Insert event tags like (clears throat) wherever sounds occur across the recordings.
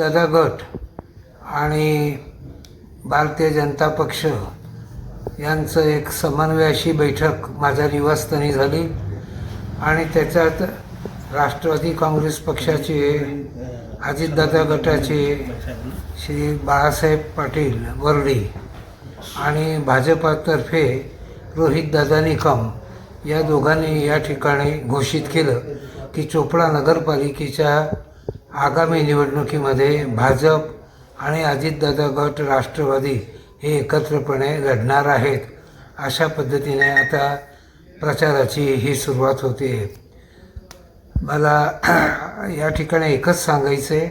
दादा गट आणि भारतीय जनता पक्ष यांचं एक समन्वयाशी बैठक माझ्या निवासस्थानी झाली. आणि त्याच्यात राष्ट्रवादी काँग्रेस पक्षाचे अजितदादा गटाचे श्री बाळासाहेब पाटील वर्डी आणि भाजपातर्फे रोहितदादा निकम या दोघांनी या ठिकाणी घोषित केलं की चोपडा नगरपालिकेच्या आगामी निवडणुकीमध्ये भाजप आणि अजितदादा गट राष्ट्रवादी हे एकत्रपणे लढणार आहेत अशा पद्धतीने आता प्रचाराची ही सुरुवात होते. मला (clears throat) या ठिकाणी एकच सांगायचं आहे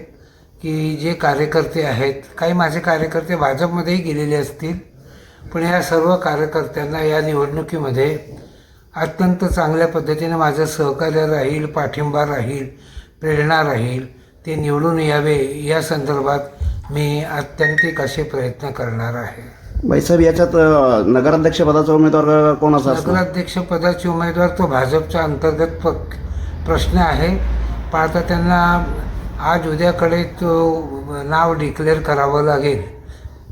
की जे कार्यकर्ते आहेत काही माझे कार्यकर्ते भाजपमध्येही गेलेले असतील पण या सर्व कार्यकर्त्यांना या निवडणुकीमध्ये अत्यंत चांगल्या पद्धतीने माझं सहकार्य राहील पाठिंबा राहील प्रेरणा राहील ते निवडून यावे या संदर्भात मी अत्यंतिक असे प्रयत्न करणार आहे. भाईसाहेब याच्यात अ, नगराध्यक्षपदाचा उमेदवार कोण असा असणार नगराध्यक्षपदाचे उमेदवार तो भाजपच्या अंतर्गत प्रश्न आहे. पण आता त्यांना आज उद्याकडे तो नाव डिक्लेअर करावं लागेल.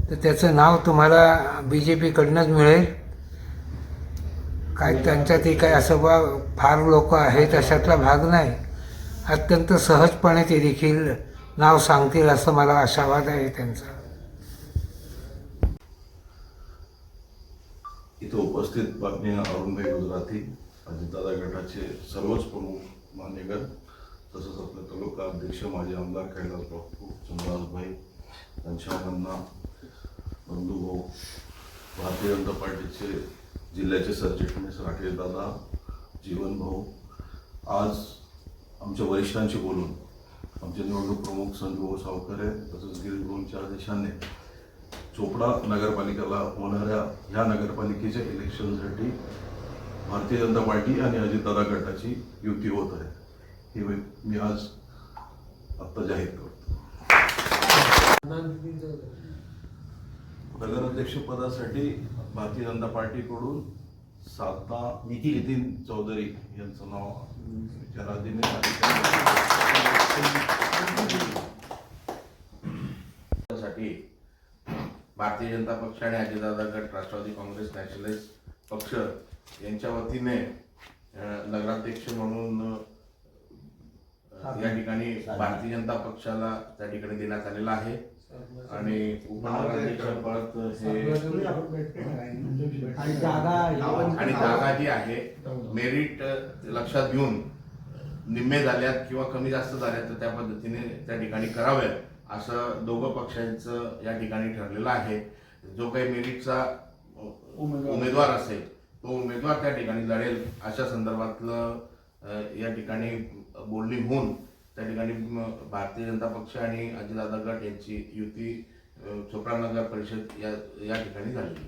तर त्याचं नाव तुम्हाला बी जे पीकडनंच मिळेल. काय त्यांच्यातही काय असं बा फार लोक आहेत अशातला भाग नाही. अत्यंत सहजपणे ते देखील नाव सांगतील असं मला आशावाद आहे त्यांचा. इथं उपस्थित बातमी अरुणभाई गुजराती अजितदादा गटाचे सर्वच प्रमुख मान्यवर तसंच आपले तालुका अध्यक्ष माजी आमदार कैलास बापू चंद्रराजभाई घनश्यामांना बंधुभाऊ भारतीय जनता पार्टीचे जिल्ह्याचे सरचिटणीस राकेश दादा जीवन भाऊ. आज आमच्या वरिष्ठांशी बोलून आमचे निवडणूक प्रमुख संजू सावकरे तसंच गिरीश भाऊंच्या आदेशाने चोपडा नगरपालिकेला होणाऱ्या ह्या नगरपालिकेच्या इलेक्शनसाठी भारतीय जनता पार्टी आणि अजितदादा गटाची युती होत आहे. ही मी आज आत्ता जाहीर करतो. नगराध्यक्षपदासाठी भारतीय जनता पार्टीकडून साधना नितीन चौधरी यांचं नाव विचाराधीन. साठी भारतीय जनता पक्ष आणि अजितदादा गट राष्ट्रवादी काँग्रेस नॅशनलिस्ट पक्ष यांच्या वतीने नगराध्यक्ष म्हणून या ठिकाणी भारतीय जनता पक्षाला त्या ठिकाणी देण्यात आलेला आहे आणि उपनगराध्यक्ष पद हे आणि जागा जी आहे मेरिट लक्षात घेऊन निम्मे झाल्यात किंवा कमी जास्त झाल्यात तर त्या पद्धतीने त्या ठिकाणी कराव्यात असं दोघं पक्षांचं या ठिकाणी ठरलेलं आहे. जो काही मेरिटचा उमेदवार. असेल तो उमेदवार त्या ठिकाणी लढेल. अशा संदर्भातलं या ठिकाणी बोलणी होऊन त्या ठिकाणी भारतीय जनता पक्ष आणि अजितदादा गट यांची युती अ, चोपडा नगर परिषद या या ठिकाणी झालेली.